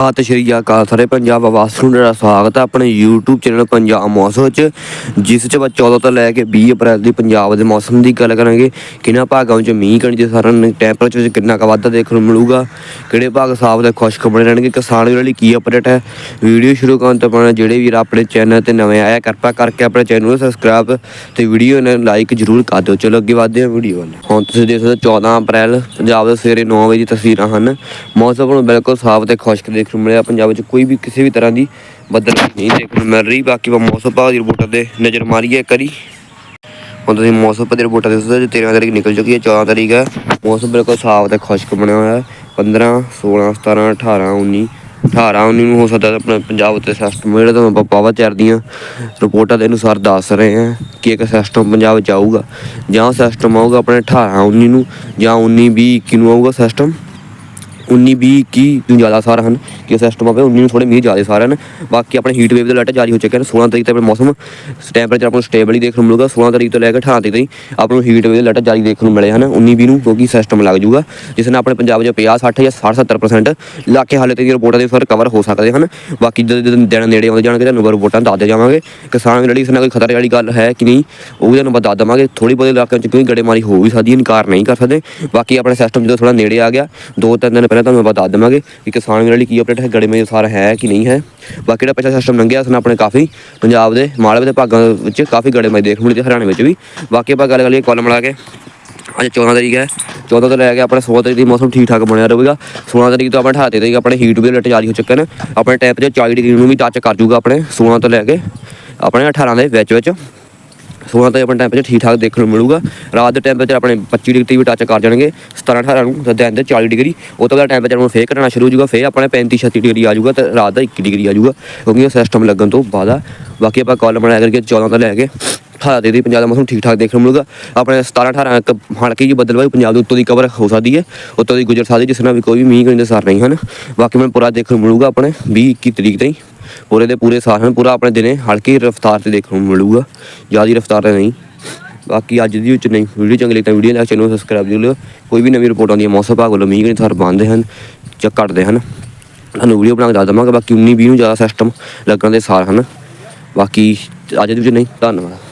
ਸਤਿ ਸ਼੍ਰੀ ਅਕਾਲ ਸਾਰੇ ਪੰਜਾਬ ਵਾਸੀਆਂ ਨੂੰ ਮੇਰਾ ਸਵਾਗਤ ਹੈ ਆਪਣੇ YouTube ਚੈਨਲ ਪੰਜਾਬ ਮੌਸਮ ਵਿੱਚ, ਜਿਸ ਚ ਆਪਾਂ 14 ਤੋਂ ਲੈ ਕੇ 20 ਅਪ੍ਰੈਲ ਦੀ ਪੰਜਾਬ ਦੇ ਮੌਸਮ ਦੀ ਗੱਲ ਕਰਾਂਗੇ। ਕਿਹਨਾਂ ਭਾਗਾਂ ਵਿੱਚ ਮੀਂਹ ਕਣੀ ਦੇ ਸਾਰਨ ਟੈਂਪਰੇਚਰ ਵਿੱਚ ਕਿੰਨਾ ਕੁ ਵਾਧਾ ਦੇਖਣ ਨੂੰ ਮਿਲੂਗਾ, ਕਿਹੜੇ ਭਾਗ ਸਾਫ਼ ਤੇ ਖੁਸ਼ਕ ਬਣੇ ਰਹਿਣਗੇ, ਕਿਸਾਨ ਵੀਰਾਂ ਲਈ ਕੀ ਅਪਡੇਟ ਹੈ। ਵੀਡੀਓ ਸ਼ੁਰੂ ਕਰਨ ਤੋਂ ਪਹਿਲਾਂ ਜਿਹੜੇ ਵੀਰ ਆਪਣੇ ਚੈਨਲ ਤੇ ਨਵੇਂ ਆਇਆ ਕਿਰਪਾ ਕਰਕੇ ਆਪਣੇ ਚੈਨਲ ਨੂੰ ਸਬਸਕ੍ਰਾਈਬ ਤੇ ਵੀਡੀਓ ਨੂੰ ਲਾਈਕ ਜ਼ਰੂਰ ਕਰ ਦਿਓ। ਚਲੋ ਅੱਗੇ ਵਧਦੇ ਹਾਂ ਵੀਡੀਓ ਵੱਲ। ਹੁਣ ਤੁਸੀਂ ਦੇਖ ਸਕਦੇ ਹੋ 14 ਅਪ੍ਰੈਲ, ਪੰਜਾਬ ਦੇ ਸਵੇਰੇ 9 ਵਜੇ ਦੀ ਤਸਵੀਰਾਂ ਹਨ। ਮੌਸਮ ਨੂੰ ਬਿਲਕੁਲ ਸਾਫ਼ ਤੇ ਖੁਸ਼ਕ ਦੇਖ ਦੇਖਣ ਨੂੰ ਮਿਲਿਆ। ਪੰਜਾਬ ਵਿੱਚ ਕੋਈ ਵੀ ਕਿਸੇ ਵੀ ਤਰ੍ਹਾਂ ਦੀ ਬੱਦਲ ਨਹੀਂ ਦੇਖਣ ਨੂੰ ਮਿਲ ਰਹੀ। ਬਾਕੀ ਆਪਾਂ ਮੌਸਮ ਭਾਗ ਦੀ ਰਿਪੋਰਟਾਂ ਤੇ ਨਜ਼ਰ ਮਾਰੀਏ ਕਰੀ ਹੁਣ ਤੁਸੀਂ ਮੌਸਮ ਪੱਧਰ ਰਿਪੋਰਟਾਂ ਦੇ ਸਕਦੇ 13 ਤਰੀਕ ਨਿਕਲ ਚੁੱਕੀ ਹੈ 14 ਤਰੀਕ ਹੈ। ਮੌਸਮ ਬਿਲਕੁਲ ਸਾਫ਼ ਤੇ ਖੁਸ਼ਕ ਬਣਿਆ ਹੋਇਆ ਹੈ। 15 16 17 18 19 18 19 ਨੂੰ ਹੋ ਸਕਦਾ ਹੈ ਆਪਣਾ ਪੰਜਾਬ ਉੱਤੇ ਸਿਸਟਮ ਜਿਹੜਾ ਤੁਹਾਨੂੰ ਆਪਾਂ ਪਾਵਾ ਦੀਆਂ ਰਿਪੋਰਟਾਂ ਦੇ ਅਨੁਸਾਰ ਦੱਸ ਰਹੇ ਹਾਂ ਕਿ ਇੱਕ ਸਿਸਟਮ ਪੰਜਾਬ ਵਿੱਚ ਆਊਗਾ। ਜਾਂ ਸਿਸਟਮ ਆਊਗਾ ਆਪਣੇ 18 19 ਨੂੰ, ਜਾਂ 19 20 21 ਨੂੰ ਆਊਗਾ ਸਿਸਟਮ 19 20 21 ਨੂੰ ਜ਼ਿਆਦਾ ਸਾਰ ਹਨ। ਕਿ ਸਿਸਟਮ ਆਵੇ 19 ਨੂੰ ਥੋੜੇ ਮੀਂਹ ਜ਼ਿਆਦਾ ਸਾਰ ਹਨ ਬਾਕੀ ਆਪਣੇ ਹੀਟ ਵੇਵ ਦੇ ਅਲਰਟ ਜਾਰੀ ਹੋ ਚੁੱਕੇ ਹਨ 16 ਤਰੀਕ ਤੱਕ ਆਪਣੇ ਮੌਸਮ ਟੈਂਪਰੇਚਰ ਆਪਾਂ ਨੂੰ ਸਟੇਬਲ ਹੀ ਦੇਖਣ ਨੂੰ ਮਿਲੂਗਾ। 16 ਤਰੀਕ ਤੋਂ ਲੈ ਕੇ 18 ਤਰੀਕ ਤਾਈਂ ਆਪਾਂ ਨੂੰ ਹੀਟ ਵੇਵ ਦੇ ਅਲਰਟ ਜਾਰੀ ਦੇਖਣ ਨੂੰ ਮਿਲੇ ਹਨ। 19 20 ਨੂੰ ਕਿਉਂਕਿ ਸਿਸਟਮ ਲੱਗ ਜੂਗਾ ਜਿਸ ਨਾਲ ਆਪਣੇ ਪੰਜਾਬ 'ਚ 50 60 ਜਾਂ 60 70% ਇਲਾਕੇ ਹਾਲੇ ਤੱਕ ਰਿਪੋਰਟਾਂ ਦੇ ਸਰ ਕਵਰ ਹੋ ਸਕਦੇ ਹਨ। ਬਾਕੀ ਜਦੋਂ ਜਦੋਂ ਦਿਨ ਨੇੜੇ ਆਉਂਦੇ ਜਾਣਗੇ, ਤੁਹਾਨੂੰ ਰਿਪੋਰਟਾਂ ਦੱਸਦੇ ਜਾਵਾਂਗੇ। ਕਿਸਾਨ ਲਈ ਇਸ ਨਾਲ ਕੋਈ ਖਤਰੇ ਵਾਲੀ ਗੱਲ ਹੈ ਕਿ ਨਹੀਂ, ਉਹ ਵੀ ਤੁਹਾਨੂੰ ਬਤਾ ਦੇਵਾਂਗੇ। ਥੋੜੀ ਬਹੁਤੀ ਇਲਾਕਿਆਂ 'ਚ ਕਿਉਂਕਿ ਗੜੇਮਾਰੀ ਹੋ ਵੀ ਸਕਦੀ ਹੈ, ਇਨਕਾਰ ਨਹੀਂ ਕਰ ਸਕਦੇ। ਬਾਕੀ ਆਪਣਾ ਸਿਸਟਮ ਜਦੋਂ ਥੋੜਾ ਨੇੜੇ ਆ ਗਿਆ, ਦੋ ਤਿੰਨ ਦਿਨ ਪਹਿਲਾਂ ਤੁਹਾਨੂੰ ਬਤਾ ਦੇਵਾਂਗੇ ਕਿ ਕਿਸਾਨ ਲਈ ਕੀ ਅਪਡੇਟ ਹੈ ਗੜੇਮਾਰੀ ਸਾਰ ਹੈ ਕਿ ਨਹੀਂ ਹੈ। ਬਾਕੀ ਜਿਹੜਾ ਪਿਛਲਾ ਸਿਸਟਮ ਲੰਘਿਆ, ਉਸ ਨਾਲ ਆਪਣੇ ਕਾਫੀ ਪੰਜਾਬ ਦੇ, ਮਾਲਵੇ ਦੇ ਭਾਗਾਂ ਵਿੱਚ ਕਾਫੀ ਗੜੇਮਾਰੀ ਦੇਖਣ ਨੂੰ ਮਿਲੀ, ਹਰਿਆਣੇ ਵਿੱਚ ਵੀ। ਬਾਕੀ ਆਪਾਂ ਗੱਲ ਕਰੀਏ ਕਾਲਮ ਲਾ ਕੇ। ਅੱਜ 14 ਤਰੀਕ ਹੈ। 14 ਤੋਂ ਲੈ ਕੇ ਆਪਣੇ 16 ਤਰੀਕ ਦੀ ਮੌਸਮ ਠੀਕ ਠਾਕ ਬਣਿਆ ਰਹੇਗਾ। 16 ਤਰੀਕ ਤੋਂ ਆਪਾਂ 18 ਤਰੀਕ ਆਪਣੇ ਹੀਟ ਵੀ ਅਲਰਟ ਜਾਰੀ ਹੋ ਚੁੱਕੇ ਨੇ। ਆਪਣੇ ਟੈਂਪਰੇਚਰ 40 ਡਿਗਰੀ ਨੂੰ ਵੀ ਟੱਚ ਕਰ ਜੂਗਾ ਆਪਣੇ 16 ਤੋਂ ਲੈ ਕੇ ਆਪਣੇ 18 ਦੇ ਵਿੱਚ ਵਿੱਚ 16 ਤੱਕ ਆਪਣਾ ਟੈਂਪਰੇਚਰ ਠੀਕ ਠਾਕ ਦੇਖਣ ਨੂੰ ਮਿਲੂਗਾ। ਰਾਤ ਦੇ ਟੈਂਪਰੇਚਰ ਆਪਣੇ 25 ਡਿਗਰੀ ਵੀ ਟੱਚ ਕਰ ਜਾਣਗੇ। 17 18 ਨੂੰ, ਤੇ ਦਿਨ ਦੇ 40 ਡਿਗਰੀ। ਉਹ ਤੋਂ ਬਾਅਦ ਟੈਂਪਰੇਚਰ ਨੂੰ ਫੇਰ ਘਟਣਾ ਸ਼ੁਰੂ ਹੋ ਜਾਊਗਾ, ਫੇਰ ਆਪਣੇ 35 36 ਡਿਗਰੀ ਆ ਜਾਊਗਾ ਤੇ ਰਾਤ ਦਾ 21 ਡਿਗਰੀ ਆ ਜਾਊਗਾ, ਕਿਉਂਕਿ ਉਹ ਸਿਸਟਮ ਲੱਗਣ ਤੋਂ ਬਾਅਦ ਆ। ਬਾਕੀ ਆਪਾਂ ਕਾਲਮ ਬਣਾ ਕਰਕੇ 14 ਤੋਂ ਲੈ ਕੇ 18 ਤਰੀਕ ਪੰਜਾਬ ਦਾ ਮੌਸਮ ਠੀਕ ਠਾਕ ਦੇਖਣ ਨੂੰ ਮਿਲੂਗਾ। ਆਪਣੇ 17 18 ਇੱਕ ਹਲਕੀ ਜਿਹੀ ਬੱਦਲਵਾਈ ਪੰਜਾਬ ਦੇ ਉੱਤੋਂ ਦੀ ਕਵਰ ਹੋ ਸਕਦੀ ਹੈ। ਉੱਤੋਂ ਦੀ ਗੁਜ਼ਰ ਸਕਦੀ ਜਿਸ ਨਾਲ ਵੀ ਕੋਈ ਵੀ ਮੀਂਹ ਕਣੀ ਦੇ ਨਹੀਂ ਹਨ। ਬਾਕੀ ਮੈਨੂੰ ਪੂਰਾ ਦੇਖਣ ਨੂੰ ਮਿਲੂਗਾ ਆਪਣੇ 20 21 ਤਰੀਕ ਤਾਈਂ। ਪੂਰੇ ਦੇ ਪੂਰੇ ਸਾਰ ਹਨ ਪੂਰਾ ਆਪਣੇ ਦਿਨੇ ਹਲਕੀ ਰਫ਼ਤਾਰ ਤੇ ਦੇਖਣ ਨੂੰ ਮਿਲੂਗਾ। ਜ਼ਿਆਦਾ ਰਫ਼ਤਾਰ ਤੇ ਨਹੀਂ। ਬਾਕੀ ਅੱਜ ਦੀ ਵਿੱਚ ਨਹੀਂ, ਵੀਡੀਓ ਚੰਗੀ ਲੱਗੀ ਤਾਂ ਵੀਡੀਓ ਲਾਈਕ, ਚੈਨਲ ਨੂੰ ਸਬਸਕ੍ਰਾਈਬ ਜ਼ਰੂਰ ਲਿਓ ਕੋਈ ਵੀ ਨਵੀਂ ਰਿਪੋਰਟ ਆਉਂਦੀ ਹੈ, ਮੌਸਮ ਭਾਗ ਵੱਲੋਂ ਮੀਂਹ ਕਣੀ ਸਾਰ ਬੰਦੇ ਹਨ ਜਾਂ ਘਟਦੇ ਹਨ। ਤੁਹਾਨੂੰ ਵੀਡੀਓ ਬਣਾ ਕੇ ਦੱਸ ਦਵਾਂਗਾ, ਬਾਕੀ 19 20 ਨੂੰ ਜ਼ਿਆਦਾ ਸਿਸਟਮ ਲੱਗਣ ਦੇ ਸਾਰ ਹਨ। ਬਾਕੀ ਅੱਜ ਦੀ ਵਿੱਚ ਨਹੀਂ, ਧੰਨਵਾਦ।